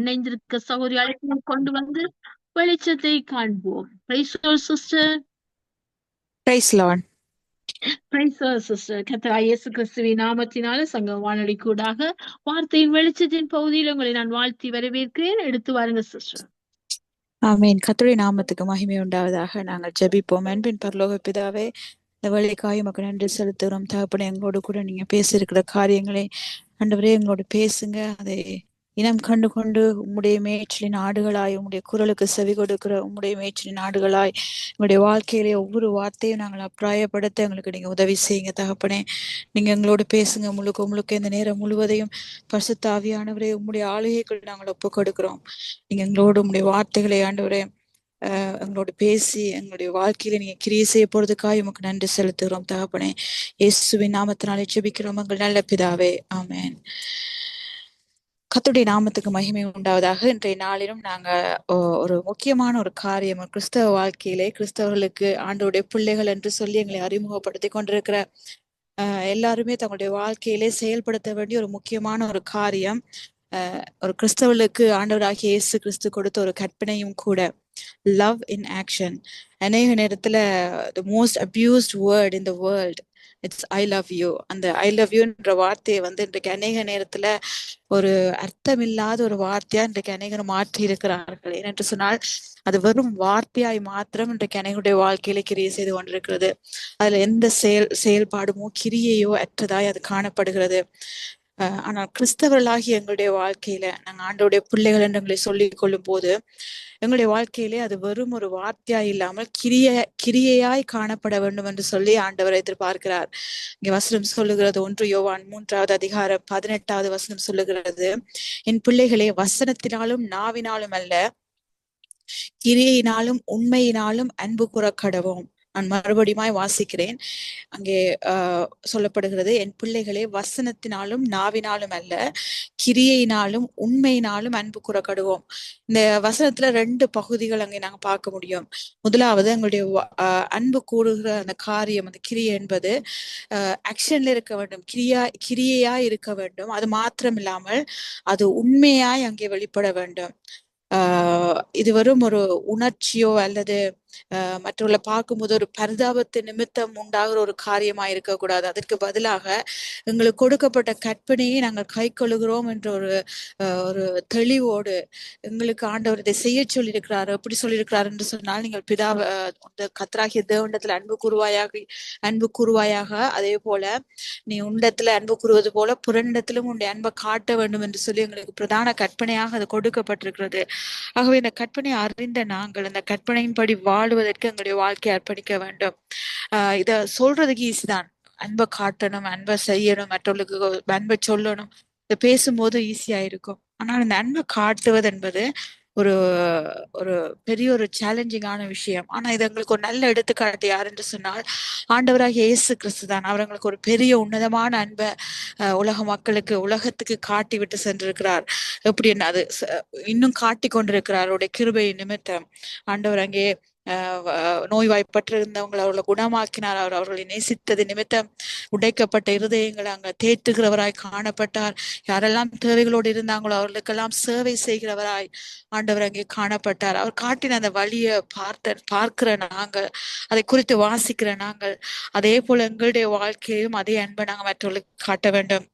இணைந்திருக்க சகோதரி அழைப்பு கொண்டு வந்து வெளிச்சத்தை காண்போம். இயேசு கிறிஸ்துவின் நாமத்தினால சங்க வானொலி கூடாக வார்த்தையின் வெளிச்சத்தின் பகுதியில் உங்களை நான் வாழ்த்தி வரவேற்கிறேன். எடுத்து வாருங்க சிஸ்டர் ஆமீன். கர்த்தருடைய நாமத்துக்கு மகிமை உண்டாவதாக நாங்கள் ஜெபிப்போம். அன்பின் பரலோக பிதாவே இந்த வேலைக்காய் உமக்கு நன்றி செலுத்துகிறோம். தகப்பனே எங்களோடு கூட நீங்க பேசியிருக்கிற காரியங்களை ஆண்டவரே எங்களோடு பேசுங்க. அதை இனம் கண்டு கொண்டு உம்முடைய மேய்ச்சலின் ஆடுகளாய் உம்முடைய குரலுக்கு செவி கொடுக்கிற உம்முடைய மேய்ச்சலின் ஆடுகளாய் உங்களுடைய வாழ்க்கையிலே ஒவ்வொரு வார்த்தையும் நாங்கள் அப்பிராயப்படுத்த எங்களுக்கு நீங்க உதவி செய்யுங்க தகப்பனே. நீங்க எங்களோடு பேசுங்க முழுக்க முழுக்க இந்த நேரம் முழுவதையும் பசுத்தாவியானவரே உம்முடைய ஆளுகைக்குள் நாங்கள் ஒப்பு கொடுக்கிறோம். நீங்க எங்களோடு உம்முடைய வார்த்தைகளை ஆண்டவரே அஹ் எங்களோட பேசி எங்களுடைய வாழ்க்கையில நீங்க கிரியை செய்ய போறதுக்காக உமக்கு நன்றி செலுத்துகிறோம் தகப்பனே. இயேசுவின் நாமத்தினாலே ஜெபிக்கிறோம் எங்கள் நல்ல பிதாவே. ஆமேன். கத்துடைய நாமத்துக்கு மகிமை உண்டாவதாக இன்றைய நாளிலும் நாங்க ஒரு முக்கியமான ஒரு காரியம் ஒரு கிறிஸ்தவ வாழ்க்கையிலே கிறிஸ்தவர்களுக்கு ஆண்டோடைய பிள்ளைகள் என்று சொல்லி எங்களை அறிமுகப்படுத்தி கொண்டிருக்கிற எல்லாருமே தங்களுடைய வாழ்க்கையிலே செயல்படுத்த வேண்டிய ஒரு முக்கியமான ஒரு காரியம். ஒரு கிறிஸ்தவர்களுக்கு ஆண்டவராகிய இயேசு கிறிஸ்து கொடுத்த ஒரு கற்பனையும் கூட லவ் இன் ஆக்ஷன் அநேக நேரத்துல the most abused word in the world it's I love you அந்த ஐ லவ் யூன்ற வார்த்தையை வந்து இன்றைக்கு அநேக நேரத்துல ஒரு அர்த்தமில்லாத ஒரு வார்த்தையா இன்றைக்கு அநேகர் மாற்றி இருக்கிறார்கள். ஏனென்று சொன்னால் அது வெறும் வார்த்தையாய் மாத்திரம் இன்றைக்கு அநேகருடைய வாழ்க்கையில கிரியை செய்து கொண்டிருக்கிறது. அதுல எந்த செயல் செயல்பாடுமோ கிரியையோ அற்றதாய் அது காணப்படுகிறது. ஆனால் கிறிஸ்தவர்களாகி எங்களுடைய வாழ்க்கையில நாங்கள் ஆண்டோடைய பிள்ளைகள் என்று எங்களை சொல்லிக் கொள்ளும் போது எங்களுடைய வாழ்க்கையிலே அது வெறும் ஒரு வார்த்தையா இல்லாமல் கிரிய கிரியையாய் காணப்பட வேண்டும் என்று சொல்லி ஆண்டவர் எதிர்பார்க்கிறார். இங்க வசனம் சொல்லுகிறது ஒன்று யோவான் மூன்றாவது அதிகாரம் பதினெட்டாவது வசனம் சொல்லுகிறது என் பிள்ளைகளே வசனத்தினாலும் நாவினாலும் அல்ல கிரியையினாலும் உண்மையினாலும் அன்பு கூற கடவோம் நான் மறுபடியுமாய் வாசிக்கிறேன். அங்கே ஆஹ் சொல்லப்படுகிறது என் பிள்ளைகளே வசனத்தினாலும் நாவினாலும் அல்ல கிரியையினாலும் உண்மையினாலும் அன்பு கூறப்படுவோம் இந்த வசனத்துல ரெண்டு பகுதிகள் அங்கே நாங்க பார்க்க முடியும். முதலாவது எங்களுடைய அன்பு கூறுகிற அந்த காரியம் அந்த கிரியை என்பது ஆக்ஷன்ல இருக்க வேண்டும் கிரியா கிரியையா இருக்க வேண்டும். அது மாத்திரம் இல்லாமல் அது உண்மையாய் அங்கே வெளிப்பட வேண்டும். ஆஹ் இது வெறும் ஒரு உணர்ச்சியோ அல்லது மற்றவர்களை பார்க்கும்போது ஒரு பரிதாபத்து நிமித்தம் உண்டாகிற ஒரு காரியமா இருக்கக்கூடாது. அதற்கு பதிலாக எங்களுக்கு கொடுக்கப்பட்ட கற்பனையை நாங்கள் கை கொள்ளுகிறோம் என்ற ஒரு ஒரு தெளிவோடு எங்களுக்கு ஆண்டவர் இதை செய்ய சொல்லியிருக்கிறார். எப்படி சொல்லியிருக்கிறார் என்று சொன்னால் நீங்கள் பிதா கத்ராகிய தேவண்டத்துல அன்பு கூறுவாயாக அன்பு கூறுவாயாக. அதே போல நீ உண்டத்துல அன்பு கூறுவது போல புரண்டத்திலும் உன்னுடைய அன்பை காட்ட வேண்டும் என்று சொல்லி எங்களுக்கு பிரதான கற்பனையாக அது கொடுக்கப்பட்டிருக்கிறது. ஆகவே இந்த கற்பனை அறிந்த நாங்கள் இந்த கற்பனையின்படி வா வாழுவதற்கு எங்களுடைய வாழ்க்கையை அர்ப்பணிக்க வேண்டும். ஆஹ் இத சொல்றதுக்கு ஈஸிதான் அன்பை காட்டணும் அன்பை செய்யணும் மற்றவர்களுக்கு அன்பை சொல்லணும். இதை பேசும்போது ஈஸியா இருக்கும். ஆனால் இந்த அன்பை காட்டுவது என்பது ஒரு ஒரு பெரிய ஒரு சேலஞ்சிங்கான விஷயம். ஆனா இது எங்களுக்கு ஒரு நல்ல எடுத்துக்காட்டு யார் என்று சொன்னால் ஆண்டவராக இயேசு கிறிஸ்து தான். அவர் எங்களுக்கு ஒரு பெரிய உன்னதமான அன்பை ஆஹ் உலக மக்களுக்கு உலகத்துக்கு காட்டி விட்டு சென்றிருக்கிறார். எப்படி என்ன அது இன்னும் காட்டி கொண்டிருக்கிறார் அவருடைய கிருபை நிமித்தம். ஆண்டவர் அங்கே நோய்வாய்ப்பட்டிருந்தவங்களை அவர்களை குணமாக்கினார். அவர் அவர்களை நேசித்தது நிமித்தம் உடைக்கப்பட்ட இருதயங்களை அங்க தேற்றுகிறவராய் காணப்பட்டார். யாரெல்லாம் தேவைகளோடு இருந்தாங்களோ அவர்களுக்கெல்லாம் சேவை செய்கிறவராய் ஆண்டவர் அங்கே காணப்பட்டார். அவர் காட்டின அந்த வழியை பார்த்த பார்க்கிற நாங்கள் அதை குறித்து வாசிக்கிற நாங்கள் அதே போல எங்களுடைய வாழ்க்கையிலும் அதே அன்பை நாங்கள் மற்றவர்களுக்கு காட்ட வேண்டும்.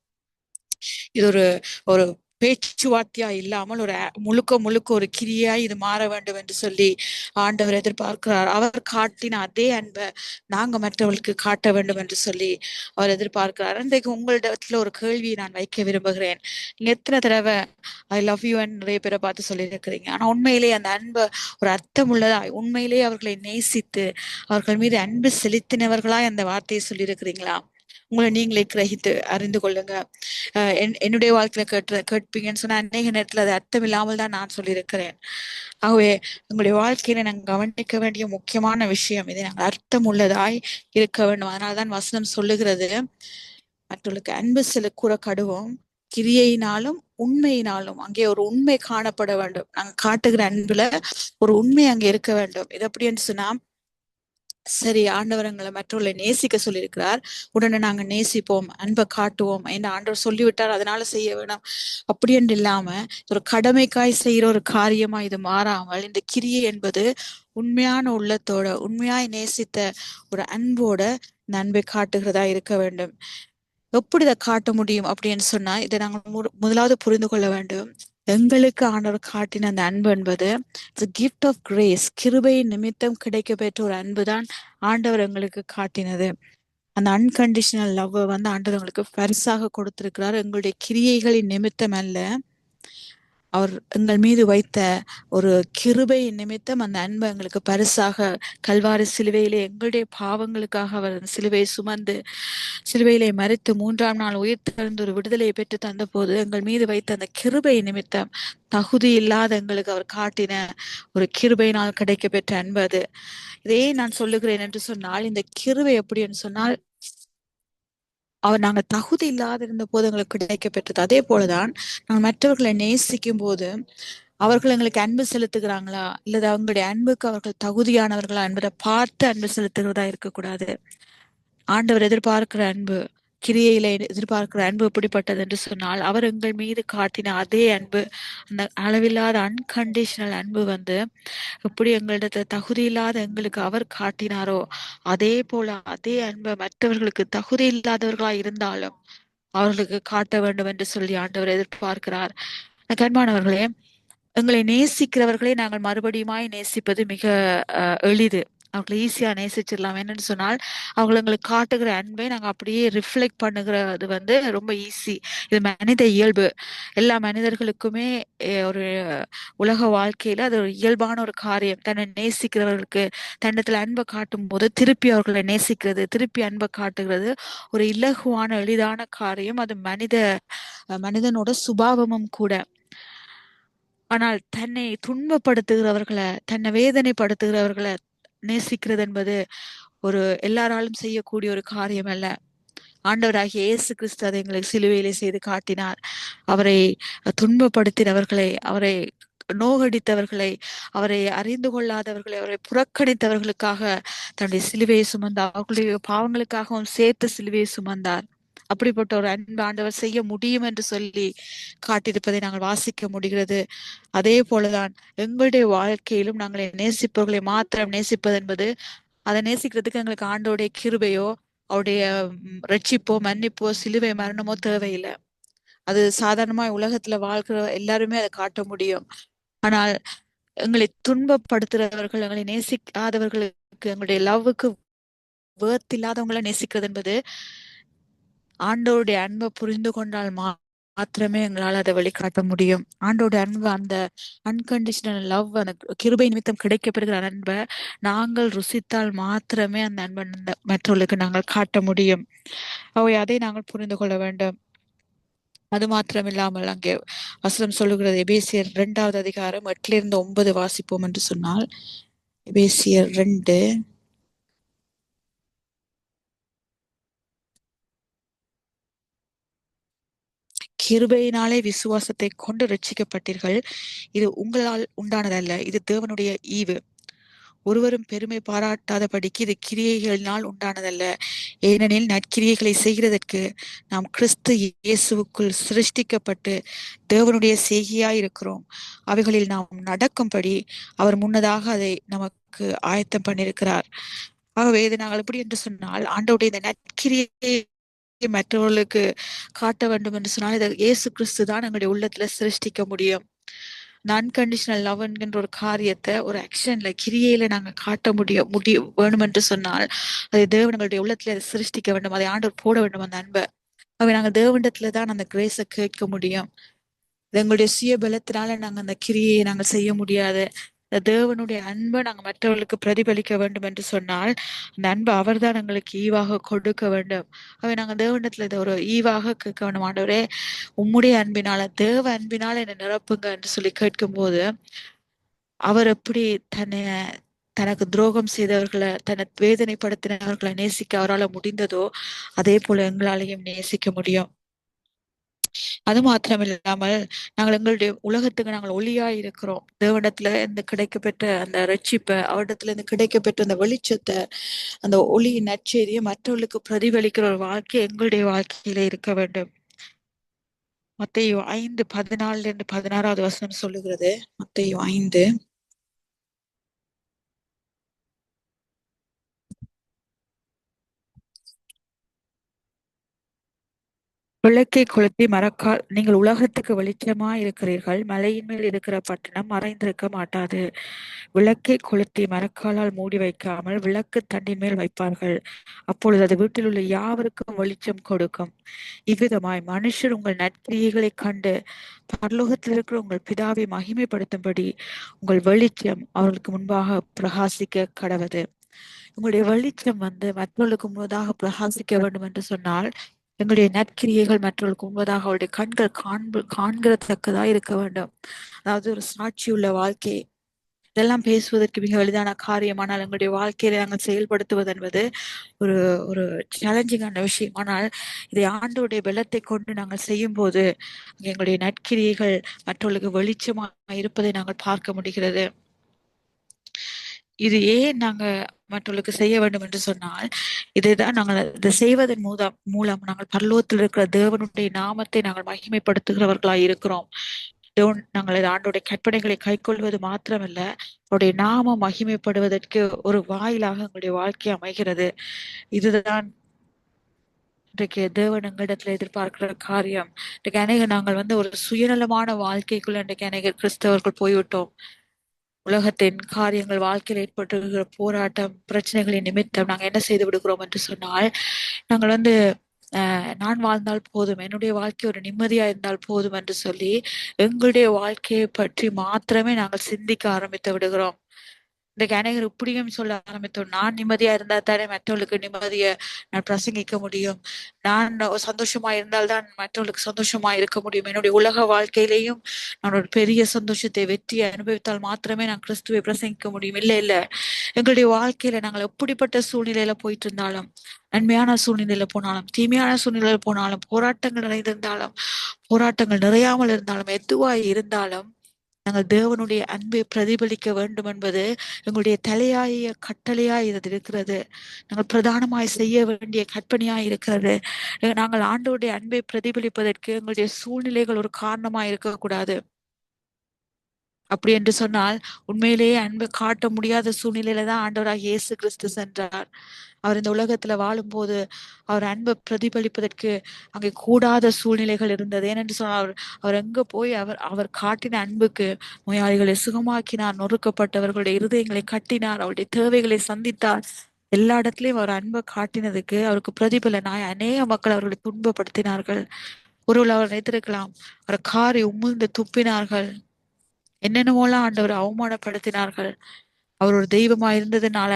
இது ஒரு ஒரு பேச்சுவார்த்தையா இல்லாமல் ஒரு முழுக்க முழுக்க ஒரு கிரியாய் இது மாற வேண்டும் என்று சொல்லி ஆண்டவர் எதிர்பார்க்கிறார். அவர் காட்டின அதே அன்பை நாங்க மற்றவர்களுக்கு காட்ட வேண்டும் என்று சொல்லி அவர் எதிர்பார்க்கிறார். இன்றைக்கு உங்களிடத்துல ஒரு கேள்வியை நான் வைக்க விரும்புகிறேன். நீங்க எத்தனை தடவை ஐ லவ் யூ நிறைய பேரை பார்த்து சொல்லியிருக்கிறீங்க. ஆனா உண்மையிலேயே அந்த அன்பை ஒரு அர்த்தம் உள்ளதா உண்மையிலேயே அவர்களை நேசித்து அவர்கள் மீது அன்பு செலுத்தினவர்களா அந்த வார்த்தையை சொல்லியிருக்கிறீங்களா? உங்களை நீங்களே கிரகித்து அறிந்து கொள்ளுங்க. அஹ் என்- என்னுடைய வாழ்க்கையில கேட்டு கேட்பீங்கன்னு சொன்னா அநேக நேரத்துல அது அர்த்தம் இல்லாமல் தான் நான் சொல்லியிருக்கிறேன். ஆகவே உங்களுடைய வாழ்க்கையில நாங்கள் கவனிக்க வேண்டிய முக்கியமான விஷயம் இதை. நாங்கள் அர்த்தம் உள்ளதாய் இருக்க வேண்டும். அதனால்தான் வசனம் சொல்லுகிறது. மற்றவர்களுக்கு அன்பு செலு கூற கடுவோம். கிரியையினாலும் உண்மையினாலும் அங்கே ஒரு உண்மை காணப்பட வேண்டும். நாங்க காட்டுகிற அன்புல ஒரு உண்மை அங்கே இருக்க வேண்டும். இது எப்படி என்று சொன்னா சரி ஆண்டவர் எங்களை மற்றவர்களை நேசிக்க சொல்லியிருக்கிறார். உடனே நாங்க நேசிப்போம் அன்பை காட்டுவோம் என்று ஆண்டவர் சொல்லிவிட்டார். அதனால செய்ய வேணாம். அப்படி என்று இல்லாம ஒரு கடமைக்காய் செய்யற ஒரு காரியமா இது மாறாமல் இந்த கிரியை என்பது உண்மையான உள்ளத்தோட உண்மையாய் நேசித்த ஒரு அன்போட இந்த அன்பை காட்டுகிறதா இருக்க வேண்டும். எப்படி இதை காட்ட முடியும் அப்படின்னு சொன்னா இதை நாங்கள் மு- முதலாவது புரிந்து கொள்ள வேண்டும். எங்களுக்கு ஆண்டவர் காட்டின அந்த அன்பு என்பது கிஃப்ட் ஆஃப் கிரேஸ் கிருபை நிமித்தம் கிடைக்க பெற்ற ஒரு அன்பு தான் ஆண்டவர் எங்களுக்கு காட்டினது. அந்த அன்கண்டிஷனல் லவ் வந்து ஆண்டவர் எங்களுக்கு பரிசாக கொடுத்திருக்கிறார். எங்களுடைய கிரியைகளின் நிமித்தம் அல்ல. அவர் எங்கள் மீது வைத்த ஒரு கிருபை நிமித்தம் அந்த அன்பை எங்களுக்கு பரிசாக கல்வாரி சிலுவையிலே எங்களுடைய பாவங்களுக்காக அவர் அந்த சிலுவையை சுமந்து சிலுவையிலே மறைத்து மூன்றாம் நாள் உயிர் தெழுந்து ஒரு விடுதலையை பெற்று தந்த போது எங்கள் மீது வைத்த அந்த கிருபை நிமித்தம் தகுதி இல்லாத எங்களுக்கு அவர் காட்டின ஒரு கிருபையினால் கிடைக்க பெற்ற அன்பு அது. இதே நான் சொல்லுகிறேன் என்று சொன்னால் இந்த கிருபை எப்படி என்று சொன்னால் அவர் நாங்க தகுதி இல்லாத இருந்த போது எங்களுக்கு கிடைக்க பெற்றது அதே போலதான் நாங்கள் மற்றவர்களை நேசிக்கும் போது அவர்கள் எங்களுக்கு அன்பு செலுத்துகிறாங்களா? இல்லது அவங்களுடைய அன்புக்கு அவர்கள் தகுதியானவர்களா என்பதை பார்த்து அன்பு செலுத்துகிறதா இருக்கக்கூடாது. ஆண்டவர் எதிர்பார்க்கிற அன்பு கிரியையில எதிர்பார்க்கிற அன்பு எப்படிப்பட்டது என்று சொன்னால் அவர் எங்கள் மீது காட்டின அதே அன்பு அந்த அளவில்லாத அன்கண்டிஷனல் அன்பு வந்து எப்படி எங்களிடத்துல தகுதி இல்லாத எங்களுக்கு அவர் காட்டினாரோ அதே போல அதே அன்பை மற்றவர்களுக்கு தகுதி இல்லாதவர்களா இருந்தாலும் அவர்களுக்கு காட்ட வேண்டும் என்று சொல்லி ஆண்டவர் எதிர்பார்க்கிறார். கண்மானவர்களே எங்களை நேசிக்கிறவர்களை நாங்கள் மறுபடியுமாய் நேசிப்பது மிக அஹ், எளிது. அவங்களை ஈஸியாக நேசிச்சிடலாம். என்னன்னு சொன்னால் அவங்க எங்களுக்கு காட்டுகிற அன்பை நாங்கள் அப்படியே ரிஃப்ளெக்ட் பண்ணுகிறது வந்து ரொம்ப ஈஸி இது மனித இயல்பு. எல்லா மனிதர்களுக்குமே ஒரு உலக வாழ்க்கையில் அது ஒரு இயல்பான ஒரு காரியம். தன்னை நேசிக்கிறவர்களுக்கு தன்னத்தில் அன்பை காட்டும் போது திருப்பி அவர்களை நேசிக்கிறது திருப்பி அன்பை காட்டுகிறது ஒரு இலகுவான எளிதான காரியம். அது மனித மனிதனோட சுபாவமும் கூட. ஆனால் தன்னை துன்பப்படுத்துகிறவர்களை தன்னை வேதனைப்படுத்துகிறவர்களை நேசிக்கிறது என்பது ஒரு எல்லாராலும் செய்யக்கூடிய ஒரு காரியம் அல்ல. ஆண்டவராகிய இயேசு கிறிஸ்து அதை எங்களுக்கு சிலுவையிலே செய்து காட்டினார். அவரை துன்பப்படுத்தினவர்களை அவரை நோகடித்தவர்களை அவரை அறிந்து கொள்ளாதவர்களை அவரை புறக்கணித்தவர்களுக்காக தன்னுடைய சிலுவையை சுமந்தார். அவர்களுடைய பாவங்களுக்காகவும் சேர்த்து சிலுவையை சுமந்தார். அப்படிப்பட்ட ஒரு அன்பு ஆண்டவர் செய்ய முடியும் என்று சொல்லி காட்டியிருப்பதை நாங்கள் வாசிக்க முடிகிறது. அதே போலதான் எங்களுடைய வாழ்க்கையிலும் நாங்களை நேசிப்பவர்களை மாத்திரம் நேசிப்பது என்பது அதை நேசிக்கிறதுக்கு எங்களுக்கு ஆண்டோடைய கிருபையோ அவருடைய ரட்சிப்போ மன்னிப்போ சிலுவை மரணமோ தேவையில்லை. அது சாதாரணமா உலகத்துல வாழ்கிற எல்லாருமே அதை காட்ட முடியும். ஆனால் எங்களை துன்பப்படுத்துறவர்கள் எங்களை நேசிக்காதவர்களுக்கு எங்களுடைய லவ்வுக்கு வேர்த் இல்லாதவங்களை நேசிக்கிறது என்பது ஆண்டோருடைய அன்பை புரிந்து கொண்டால் மா- மாத்திரமே எங்களால் அதை வெளிக்காட்ட முடியும். ஆண்டோட அன்பு அந்த அன்கண்டிஷனல் லவ் அந்த கிருபை நிமித்தம் கிடைக்கப்படுகிற அன்பை நாங்கள் ருசித்தால் மாத்திரமே அந்த அன்பை மற்றவர்களுக்கு நாங்கள் காட்ட முடியும். அவை அதை நாங்கள் புரிந்து கொள்ள வேண்டும். அது மாத்திரம் இல்லாமல் அங்கே வசனம் சொல்லுகிறது. எபேசியர் இரண்டாவது அதிகாரம் எட்டிலிருந்து ஒன்பது வாசிப்போம் என்று சொன்னால் எபேசியர் ரெண்டு கிருபையினாலே விசுவாசத்தை கொண்டு ரட்சிக்கப்பட்டீர்கள். இது உங்களால் உண்டானதல்ல. இது தேவனுடைய ஈவு. ஒருவரும் பெருமை பாராட்டாதபடிக்கு இது கிரியைகளினால் உண்டானதல்ல. ஏனெனில் நற்கிரியைகளை செய்கிறதற்கு நாம் கிறிஸ்து இயேசுவுக்குள் சிருஷ்டிக்கப்பட்டு தேவனுடைய செய்கையாய் இருக்கிறோம் அவைகளில் நாம் நடக்கும்படி அவர் முன்னதாக அதை நமக்கு ஆயத்தம் பண்ணியிருக்கிறார். ஆகவே இது நாங்கள் எப்படி என்று சொன்னால் ஆண்டவுடைய இந்த நற்கிரியை மற்றவர்களுக்கு காட்ட வேண்டும் என்று சொன்னால் இதை இயேசு கிறிஸ்து தான் எங்களுடைய உள்ளத்துல சிருஷ்டிக்க முடியும். அன்கண்டிஷனல் லவ் என்கின்ற ஒரு காரியத்தை ஒரு ஆக்ஷன்ல கிரியையில நாங்க காட்ட முடியும் முடிய வேணும் என்று சொன்னால் அதை தேவனங்களுடைய உள்ளத்துல அதை சிருஷ்டிக்க வேண்டும் அதை ஆண்டவர் போட வேண்டும் அந்த அன்பை. அவை நாங்க தேவண்டத்துல தான் அந்த கிரேஸை கேட்க முடியும். எங்களுடைய சுய பலத்தினால நாங்க அந்த கிரியை நாங்க செய்ய முடியாது. இந்த தேவனுடைய அன்பை நாங்கள் மற்றவர்களுக்கு பிரதிபலிக்க வேண்டும் என்று சொன்னால் அந்த அன்பை அவர்தான் எங்களுக்கு ஈவாக கொடுக்க வேண்டும். அவை நாங்கள் தேவனத்தில் இதை ஒரு ஈவாக கேட்க வேண்டும். ஆண்டவரே உம்முடைய அன்பினால தேவ அன்பினால் என்னை நிரப்புங்க என்று சொல்லி கேட்கும்போது அவர் எப்படி தன்னை தனக்கு துரோகம் செய்தவர்களை தன்னை வேதனைப்படுத்தினவர்களை நேசிக்க அவரால் முடிந்ததோ அதே போல எங்களாலையும் நேசிக்க முடியும். அது மாத்திரம் இல்லாமல் நாங்கள் எங்களுடைய உலகத்துக்கு நாங்கள் ஒளியா இருக்கிறோம் தேவனிடத்துல இருந்து கிடைக்கப்பெற்ற அந்த ரட்சிப்பை அவரிடத்துல இருந்து கிடைக்கப்பெற்ற அந்த வெளிச்சத்தை அந்த ஒளியின் நற்செய்தியை மற்றவர்களுக்கு பிரதிபலிக்கிற ஒரு வாழ்க்கை எங்களுடைய வாழ்க்கையில இருக்க வேண்டும். மத்தையும் ஐந்து பதினாலுல இருந்து பதினாறாவது வசனம் சொல்லுகிறது. மத்தேயு ஐந்து விளக்கை கொளுத்தி மறக்கால் நீங்கள் உலகத்துக்கு வெளிச்சமா இருக்கிறீர்கள் மலையின் மேல் இருக்கிற பட்டணம் மறைந்திருக்க மாட்டாது. விளக்கை கொளுத்தி மரக்காலால் மூடி வைக்காமல் விளக்கு தண்டின் மேல் வைப்பார்கள். அப்பொழுது அது வீட்டில் உள்ள யாவருக்கும் வெளிச்சம் கொடுக்கும். இவ்விதமாய் மனுஷர் உங்கள் நற்கிரியைகளை கண்டு பரலோகத்தில் இருக்கிற உங்கள் பிதாவை மகிமைப்படுத்தும்படி உங்கள் வெளிச்சம் அவர்களுக்கு முன்பாக பிரகாசிக்க கடவது. உங்களுடைய வெளிச்சம் வந்து மற்றவர்களுக்கு முன்பதாக பிரகாசிக்க வேண்டும் என்று சொன்னால் எங்களுடைய நற்கிரியைகள் மற்றவர்களுக்கு உண்பதாக அவருடைய கண்கள் காண்பு காண்கிறத்தக்கதா இருக்க வேண்டும். அதாவது ஒரு சாட்சி உள்ள வாழ்க்கை. இதெல்லாம் பேசுவதற்கு மிக எளிதான காரியம் ஆனால் எங்களுடைய வாழ்க்கையில நாங்கள் செயல்படுத்துவது என்பது ஒரு ஒரு சேலஞ்சிங்கான விஷயம். ஆனால் இதை ஆண்டோடைய வெள்ளத்தை கொண்டு நாங்கள் செய்யும் போது எங்களுடைய நற்கிரியைகள் மற்றவர்களுக்கு வெளிச்சமாக இருப்பதை நாங்கள் பார்க்க முடிகிறது. இது ஏன் நாங்க மற்றவர்களுக்கு செய்ய வேண்டும் என்று சொன்னால் இதைதான் நாங்கள் இதை செய்வதன் மூலம் மூலம் நாங்கள் பரலோகத்தில் இருக்கிற தேவனுடைய நாமத்தை நாங்கள் மகிமைப்படுத்துகிறவர்களாய் இருக்கிறோம். நாங்கள் ஆண்டோடைய கற்பனைகளை கைக்கொள்வது மாத்திரமல்ல அவருடைய நாமம் மகிமைப்படுவதற்கு ஒரு வாயிலாக எங்களுடைய வாழ்க்கை அமைகிறது. இதுதான் இன்றைக்கு தேவன் எங்களிடத்துல எதிர்பார்க்கிற காரியம். இன்றைக்கு அநேக நாங்கள் வந்து ஒரு சுயநலமான வாழ்க்கைக்குள்ள இன்றைக்கு அநேக கிறிஸ்தவர்கள் போய்விட்டோம். உலகத்தின் காரியங்கள் வாழ்க்கையில் ஏற்பட்டுகிற போராட்டம் பிரச்சனைகளின் நிமித்தம் நாங்கள் என்ன செய்து விடுகிறோம் என்று சொன்னால் நாங்கள் வந்து நான் வாழ்ந்தால் போதும் என்னுடைய வாழ்க்கை ஒரு நிம்மதியா இருந்தால் போதும் என்று சொல்லி எங்களுடைய வாழ்க்கையை பற்றி மாத்திரமே நாங்கள் சிந்திக்க ஆரம்பித்து விடுகிறோம். இந்த கேனகர் இப்படியும் சொல்ல ஆரம்பித்தோம். நான் நிம்மதியா இருந்தா தானே மற்றவர்களுக்கு நிம்மதியை நான் பிரசங்கிக்க முடியும். நான் சந்தோஷமா இருந்தால்தான் மற்றவர்களுக்கு சந்தோஷமா இருக்க முடியும். என்னுடைய உலக வாழ்க்கையிலேயும் நான் ஒரு பெரிய சந்தோஷத்தை வெற்றியை அனுபவித்தால் மாத்திரமே நான் கிறிஸ்துவை பிரசங்கிக்க முடியும். இல்லை இல்ல. எங்களுடைய வாழ்க்கையில நாங்கள் எப்படிப்பட்ட சூழ்நிலையில போயிட்டு இருந்தாலும் நன்மையான சூழ்நிலையில போனாலும் தீமையான சூழ்நிலையில போனாலும் போராட்டங்கள் நிறைந்திருந்தாலும் போராட்டங்கள் நிறையாமல் இருந்தாலும் எதுவாய் இருந்தாலும் நாங்கள் தேவனுடைய அன்பை பிரதிபலிக்க வேண்டும் என்பது எங்களுடைய தலையாய கட்டளையாய் இது இருக்கிறது. நாங்கள் பிரதானமாய் செய்ய வேண்டிய கற்பனையாய் இருக்கிறது. நாங்கள் ஆண்டோடைய அன்பை பிரதிபலிப்பதற்கு எங்களுடைய சூழ்நிலைகள் ஒரு காரணமாய் இருக்கக்கூடாது. அப்படி என்று சொன்னால் உண்மையிலேயே அன்பை காட்ட முடியாத சூழ்நிலையில தான் ஆண்டவராக இயேசு கிறிஸ்து சென்றார். அவர் இந்த உலகத்துல வாழும்போது அவர் அன்பை பிரதிபலிப்பதற்கு அங்கே கூடாத சூழ்நிலைகள் இருந்தது. ஏனென்று சொன்னால் அவர் அவர் எங்க போய் அவர் அவர் காட்டின அன்புக்கு நோயாளிகளை சுகமாக்கினார் நொறுக்கப்பட்டவர்களுடைய இருதயங்களை கட்டினார் அவருடைய தேவைகளை சந்தித்தார். எல்லா இடத்துலயும் அவர் அன்பை காட்டினதுக்கு அவருக்கு பிரதிபலனாய் அநேக மக்கள் அவர்களை துன்பப்படுத்தினார்கள். ஒருவர் அவர் நினைத்திருக்கலாம் அவர் காரை உமிழ்ந்து துப்பினார்கள். என்னென்னவோலாம் ஆண்டவர் அவமானப்படுத்தினார்கள். அவர் ஒரு தெய்வமா இருந்ததுனால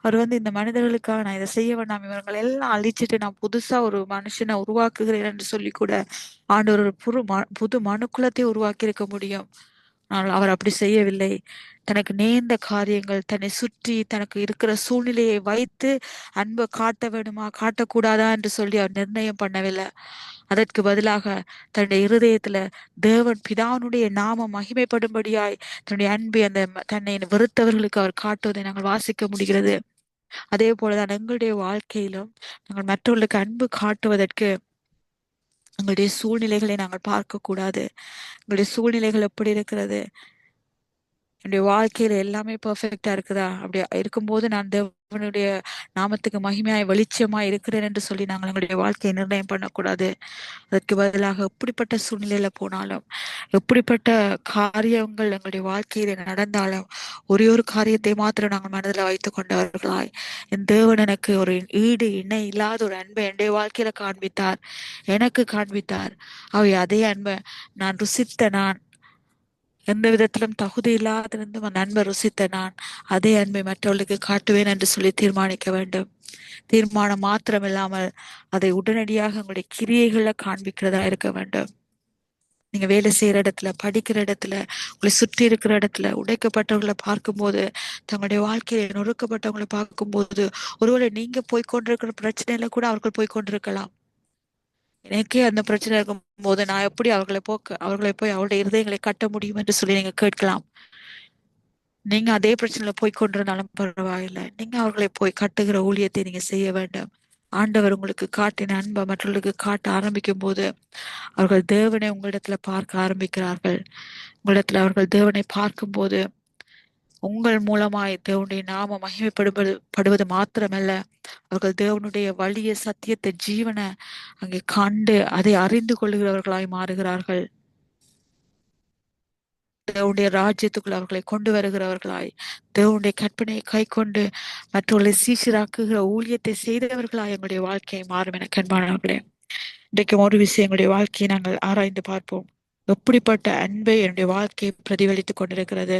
அவர் வந்து இந்த மனிதர்களுக்காக நான் இதை செய்ய வேண்டாம் இவர்கள் எல்லாம் அழிச்சிட்டு நான் புதுசா ஒரு மனுஷனை உருவாக்குகிறேன் என்று சொல்லி கூட ஆண்டவர் ஒரு புது புது மனுக்குலத்தை உருவாக்கி இருக்க முடியும். ஆனால் அவர் அப்படி செய்யவில்லை. தனக்கு நேர்ந்த காரியங்கள் தன்னை சுற்றி தனக்கு இருக்கிற சூழ்நிலையை வைத்து அன்பை காட்ட வேணுமா காட்டக்கூடாதா என்று சொல்லி அவர் நிர்ணயம் பண்ணவில்லை. அதற்கு பதிலாக தன்னுடைய இருதயத்துல தேவன் பிதாவனுடைய நாம மகிமைப்படும்படியாய் தன்னுடைய அன்பை அந்த தன்னை வெறுத்தவர்களுக்கு அவர் காட்டுவதை நாங்கள் வாசிக்க முடிகிறது. அதே போலதான் எங்களுடைய வாழ்க்கையிலும் நாங்கள் மற்றவர்களுக்கு அன்பு காட்டுவதற்கு எங்களுடைய சூழ்நிலைகளை நாங்கள் பார்க்க கூடாது எங்களுடைய சூழ்நிலைகள் எப்படி இருக்கிறது? என்னுடைய வாழ்க்கையில எல்லாமே பெர்ஃபெக்டா இருக்குதா? அப்படி இருக்கும்போது நான் தேவனுடைய நாமத்துக்கு மகிமையாய் வெளிச்சமாய் இருக்கிறேன் என்று சொல்லி நாங்கள் எங்களுடைய வாழ்க்கையை நிர்ணயம் பண்ணக்கூடாது. அதற்கு பதிலாக எப்படிப்பட்ட சூழ்நிலையில போனாலும் எப்படிப்பட்ட காரியங்கள் எங்களுடைய வாழ்க்கையில நடந்தாலும் ஒரே ஒரு காரியத்தை மாத்திரம் நாங்கள் மனதில் வைத்துக் கொண்டவர்களாய் என் தேவன் எனக்கு ஒரு ஈடு இணை இல்லாத ஒரு அன்பை என்னுடைய வாழ்க்கையில காண்பித்தார். எனக்கு காண்பித்தார். அவை அதே அன்பை நான் ருசித்த நான் எந்த விதத்திலும் தகுதி இல்லாதிருந்து அந்த அன்பை ருசித்த நான் அதே அன்பை மற்றவர்களுக்கு காட்டுவேன் என்று சொல்லி தீர்மானிக்க வேண்டும். தீர்மானம் மாத்திரம் இல்லாமல் அதை உடனடியாக உங்களுடைய கிரியைகளை காண்பிக்கிறதா இருக்க வேண்டும். நீங்க வேலை செய்யற இடத்துல படிக்கிற இடத்துல உங்களை சுற்றி இருக்கிற இடத்துல உடைக்கப்பட்டவர்களை பார்க்கும்போது தங்களுடைய வாழ்க்கையில நொறுக்கப்பட்டவங்களை பார்க்கும்போது ஒருவேளை நீங்க போய்கொண்டிருக்கிற பிரச்சனையில கூட அவர்கள் போய்கொண்டிருக்கலாம் எனக்கே அந்த பிரச்சனை இருக்கும் போது நான் எப்படி அவர்களை போக்க அவர்களை போய் அவருடைய இருதயங்களை கட்ட முடியும் என்று சொல்லி நீங்க கேட்கலாம். நீங்க அதே பிரச்சனையில போய் கொண்டிருந்தாலும் பரவாயில்லை. நீங்க அவர்களை போய் கட்டுகிற ஊழியத்தை நீங்க செய்ய வேண்டும். ஆண்டவர் உங்களுக்கு காட்டின அன்பை மற்றவர்களுக்கு காட்ட ஆரம்பிக்கும் போது அவர்கள் தேவனை உங்களிடத்துல பார்க்க ஆரம்பிக்கிறார்கள். உங்களிடத்துல அவர்கள் தேவனை பார்க்கும்போது உங்கள் மூலமாய் தேவனுடைய நாம மகிமைப்படுவது படுவது மாத்திரமல்ல. அவர்கள் தேவனுடைய வழிய சத்தியத்தை ஜீவனை அங்கே கண்டு அதை அறிந்து கொள்கிறவர்களாய் மாறுகிறார்கள். தேவனுடைய ராஜ்யத்துக்குள் அவர்களை கொண்டு வருகிறவர்களாய் தேவனுடைய கற்பனையை கை கொண்டு மற்றவர்களை சீசிராக்குகிற ஊழியத்தை செய்தவர்களாய் எங்களுடைய வாழ்க்கையை மாறும் என கண்பானவர்களே. இன்றைக்கு ஒரு விஷயம் எங்களுடைய வாழ்க்கையை நாங்கள் ஆராய்ந்து பார்ப்போம். எப்படிப்பட்ட அன்பை என்னுடைய வாழ்க்கையை பிரதிபலித்துக் கொண்டிருக்கிறது?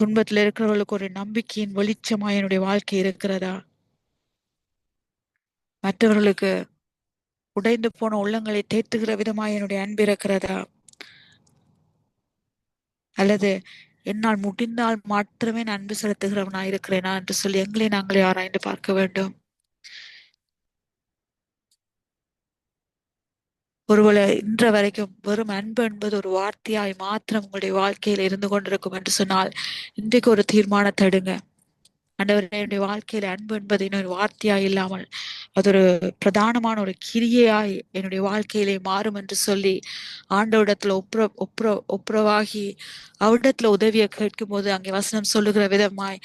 துன்பத்துல இருக்கிறவர்களுக்கு ஒரு நம்பிக்கையின் வெளிச்சமா என்னுடைய வாழ்க்கை இருக்கிறதா? மற்றவர்களுக்கு உடைந்து போன உள்ளங்களை தேத்துகிற விதமா என்னுடைய அன்பு இருக்கிறதா? அல்லது என்னால் முடிந்தால் மாத்திரமே நான் அன்பு செலுத்துகிறவனா இருக்கிறேனா என்று சொல்லி எங்களை நாங்களே ஆராய்ந்து பார்க்க வேண்டும். ஒருவேளை இன்ற வரைக்கும் வெறும் அன்பு என்பது ஒரு வார்த்தையாய் மாத்திரம் உங்களுடைய வாழ்க்கையில இருந்து கொண்டிருக்கும் என்று சொன்னால் இன்றைக்கு ஒரு தீர்மானத்தை எடுங்க. ஆண்டவரே என்னுடைய வாழ்க்கையில அன்பு என்பது இன்னொரு வார்த்தையாய் இல்லாமல் அது ஒரு பிரதானமான ஒரு கிரியையாய் என்னுடைய வாழ்க்கையிலே மாறும் என்று சொல்லி ஆண்டவிடத்துல ஒப்புற ஒப்புற ஒப்புரவாகி அவரிடத்துல உதவியை கேட்கும் போது அங்கே வசனம் சொல்லுகிற விதமாய்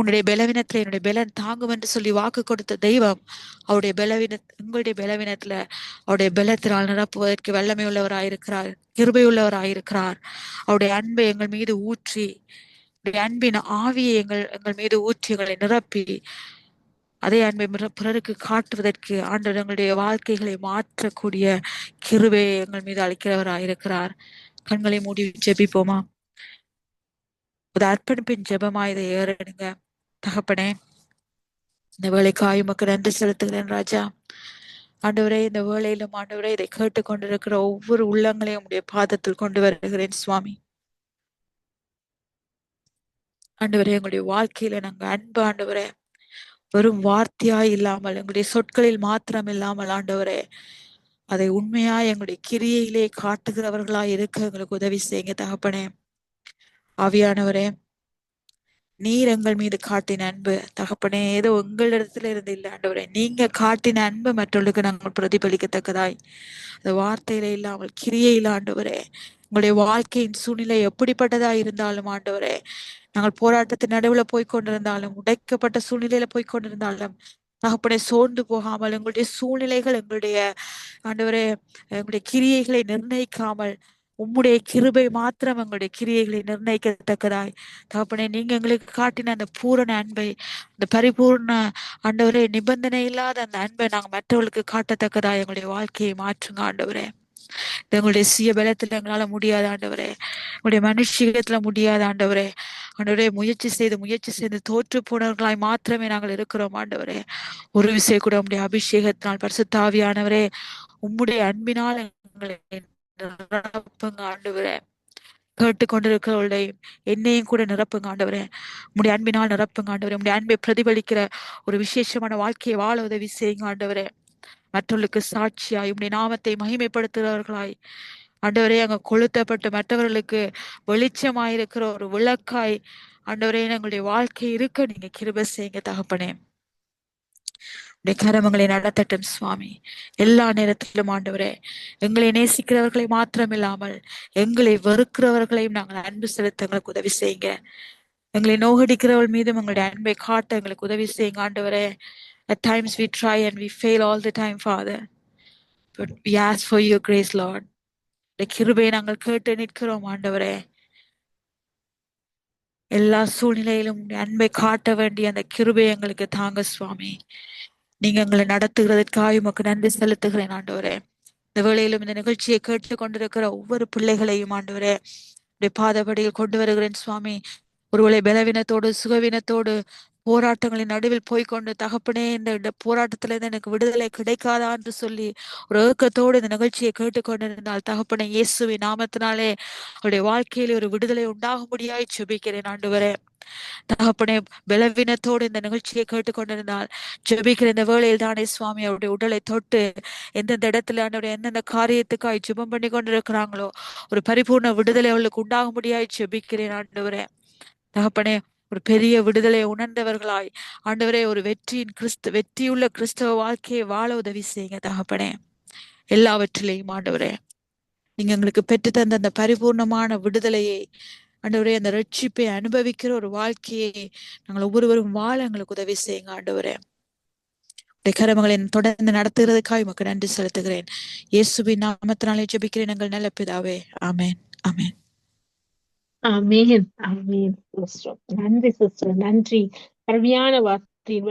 உன்னுடைய பலவீனத்துல என்னுடைய பலன் தாங்கும் என்று சொல்லி வாக்கு கொடுத்த தெய்வம் அவருடைய பலவீன உங்களுடைய பலவீனத்துல அவருடைய பலத்தினால் நிரப்புவதற்கு வல்லமை உள்ளவராயிருக்கிறார் கிருபை உள்ளவராயிருக்கிறார். அவருடைய அன்பை எங்கள் மீது ஊற்றி அன்பின் ஆவியை எங்கள் எங்கள் மீது ஊற்றி எங்களை நிரப்பி அதே அன்பை பிறருக்கு காட்டுவதற்கு ஆண்டவர் எங்களுடைய வாழ்க்கைகளை மாற்றக்கூடிய கிருவே எங்கள் மீது அளிக்கிறவராயிருக்கிறார். கண்களை மூடி ஜெபிப்போமா? ஒரு அர்ப்பணிப்பின் ஜெபமா இதை ஏறடுங்க. தகப்பனே இந்த வேலைக்காய் உமக்கு நன்றி செலுத்துகிறேன் ராஜா. ஆண்டவரே இந்த வேலையிலும் ஆண்டவரே இதை கேட்டுக்கொண்டிருக்கிற ஒவ்வொரு உள்ளங்களையும் உடைய பாதத்தில் கொண்டு வருகிறேன் சுவாமி. ஆண்டவரே எங்களுடைய வாழ்க்கையில நாங்க அன்பு ஆண்டவரே. வெறும் வார்த்தையா இல்லாமல் எங்களுடைய சொற்களில் மாத்திரம் இல்லாமல் ஆண்டவரே. அதை உண்மையா எங்களுடைய கிரியையிலே காட்டுகிறவர்களா இருக்க எங்களுக்கு உதவி செய்யுங்க தகப்பனே. ஆவியானவரே நீர் எங்கள் மீது காட்டின அன்பு. தகப்பனே ஏதோ உங்களிடத்துல இருந்து இல்லை ஆண்டவரே நீங்க காட்டின அன்பு மற்றவர்களுக்கு நாங்கள் பிரதிபலிக்கத்தக்கதாய். அந்த வார்த்தையில இல்லாமல் கிரியை ஆண்டவரே. உங்களுடைய வாழ்க்கையின் சூழ்நிலை எப்படிப்பட்டதா இருந்தாலும் ஆண்டவரே நாங்கள் போராட்டத்தின் நடுவுல போய் கொண்டிருந்தாலும் உடைக்கப்பட்ட சூழ்நிலையில போய் கொண்டிருந்தாலும் தகப்பனே சோர்ந்து போகாமல் எங்களுடைய சூழ்நிலைகள் எங்களுடைய ஆண்டவரே எங்களுடைய கிரியைகளை நிர்ணயிக்காமல் உம்முடைய கிருபை மாத்திரம் எங்களுடைய கிரியைகளை நிர்ணயிக்கத்தக்கதாய். தகப்பனே நீங்க எங்களுக்கு காட்டின அந்த பூரண அன்பை அந்த பரிபூர்ண ஆண்டவரே நிபந்தனை இல்லாத அந்த அன்பை நாங்க மற்றவர்களுக்கு காட்டத்தக்கதாய் எங்களுடைய வாழ்க்கையை மாற்றுங்க ஆண்டவரே. எங்களுடைய சுய பலத்துல எங்களால முடியாத ஆண்டவரே. உங்களுடைய மனுஷிகத்துல முடியாத ஆண்டவரே. ஆண்டவரே முயற்சி செய்து முயற்சி செய்து தோற்று போனவர்களாய் மாத்திரமே நாங்கள் இருக்கிறோம் ஆண்டவரே. ஒரு விசை கூட உம்முடைய அபிஷேகத்தினால் பரிசுத்தாவியானவரே உம்முடைய அன்பினால் எங்களை நிரப்புங்க ஆண்டவரே. கேட்டுக்கொண்டிருக்கிறவர்களை என்னையும் கூட நிரப்புங்க ஆண்டவரே. உடைய அன்பினால் நிரப்புங்க ஆண்டவரே. உடைய அன்பை பிரதிபலிக்கிற ஒரு விசேஷமான வாழ்க்கையை வாழ உதவி செய்யுங்க ஆண்டவரே. மற்றவர்களுக்கு சாட்சியாய் உடைய நாமத்தை மகிமைப்படுத்துகிறவர்களாய். ஆண்டவரே அங்க கொளுத்தப்பட்டு மற்றவர்களுக்கு வெளிச்சமாயிருக்கிற ஒரு விளக்காய். ஆண்டவரே எங்களுடைய வாழ்க்கை இருக்க நீங்க கிருப செய்யுங்க தகப்பனே. உடைய கரமங்களை நடத்தட்டும் சுவாமி. எல்லா நேரத்திலும் ஆண்டவரே எங்களை நேசிக்கிறவர்களை மாத்திரம் இல்லாமல் எங்களை வெறுக்கிறவர்களையும் நாங்கள் அன்பு செலுத்த எங்களுக்கு உதவி செய்யுங்க. எங்களை நோகடிக்கிறவள் மீதும் எங்களுடைய அன்பை காட்ட எங்களுக்கு உதவி செய்யுங்க ஆண்டவரே. At times we try and we fail all the time, Father. But we ask for your grace, Lord. இந்த கிருபையை நாங்கள் கேட்டு நிற்கிறோம் ஆண்டவரே. எல்லா சூழ்நிலையிலும் அன்பை காட்ட வேண்டிய அந்த கிருபை எங்களுக்கு தாங்க சுவாமி. நீங்க எங்களை நடத்துகிறதற்காக உமக்கு நன்றி செலுத்துகிறேன் ஆண்டவரே. இந்த வேளையிலும் இந்த நிகழ்ச்சியை கேட்டு கொண்டிருக்கிற ஒவ்வொரு பிள்ளைகளையும் ஆண்டவரே பாதபடியில் கொண்டு வருகிறேன் சுவாமி. ஒருவேளை பலவீனத்தோடு சுகவீனத்தோடு போராட்டங்களின் நடுவில் போய்க்கொண்டு தகப்பனே இந்த இந்த போராட்டத்துல இருந்து எனக்கு விடுதலை கிடைக்காதா? என்று சொல்லி ஒரு ஏக்கத்தோடு இந்த நிகழ்ச்சியை கேட்டுக்கொண்டிருந்தால் தகப்பனே இயேசுவின் நாமத்தினாலே அவருடைய வாழ்க்கையிலே ஒரு விடுதலை உண்டாக முடியாய் ஜெபிக்கிறேன் ஆண்டவரே. தகப்பனே பலவீனத்தோடு இந்த நிகழ்ச்சியை கேட்டுக்கொண்டிருந்தால் ஜெபிக்கிற இந்த வேளையில் தானே சுவாமி அவருடைய உடலை தொட்டு எந்தெந்த இடத்துல ஆண்டவரே எந்தெந்த காரியத்துக்காய் ஜெபம் பண்ணி கொண்டிருக்கிறாங்களோ ஒரு பரிபூர்ண விடுதலை அவளுக்கு உண்டாக முடியாய் ஜெபிக்கிறேன் ஆண்டவரே. தகப்பனே ஒரு பெரிய விடுதலை உணர்ந்தவர்களாய் ஆண்டவரே ஒரு வெற்றியின் கிறிஸ்து வெற்றியுள்ள கிறிஸ்தவ வாழ்க்கையை வாழ உதவி செய்யுங்க தகப்பனே. எல்லாவற்றிலையும் ஆண்டவரே நீங்க எங்களுக்கு பெற்று தந்த அந்த பரிபூர்ணமான விடுதலையை ஆண்டவரே அந்த ரட்சிப்பை அனுபவிக்கிற ஒரு வாழ்க்கையை நாங்கள் ஒவ்வொருவரும் வாழ எங்களுக்கு உதவி செய்யுங்க ஆண்டவரே. உடைய கரமங்களை தொடர்ந்து நடத்துகிறதுக்காக உமக்கு நன்றி செலுத்துகிறேன். இயேசுவின் நாமத்தினாலே ஜெபிக்கிறேன் எங்கள் நல்ல பிதாவே. ஆமேன். ஆமேன். ஆமேன் ஆமேன். சிஸ்டர் நன்றி சிஸ்டர். நன்றி. அருமையான வார்த்தையின்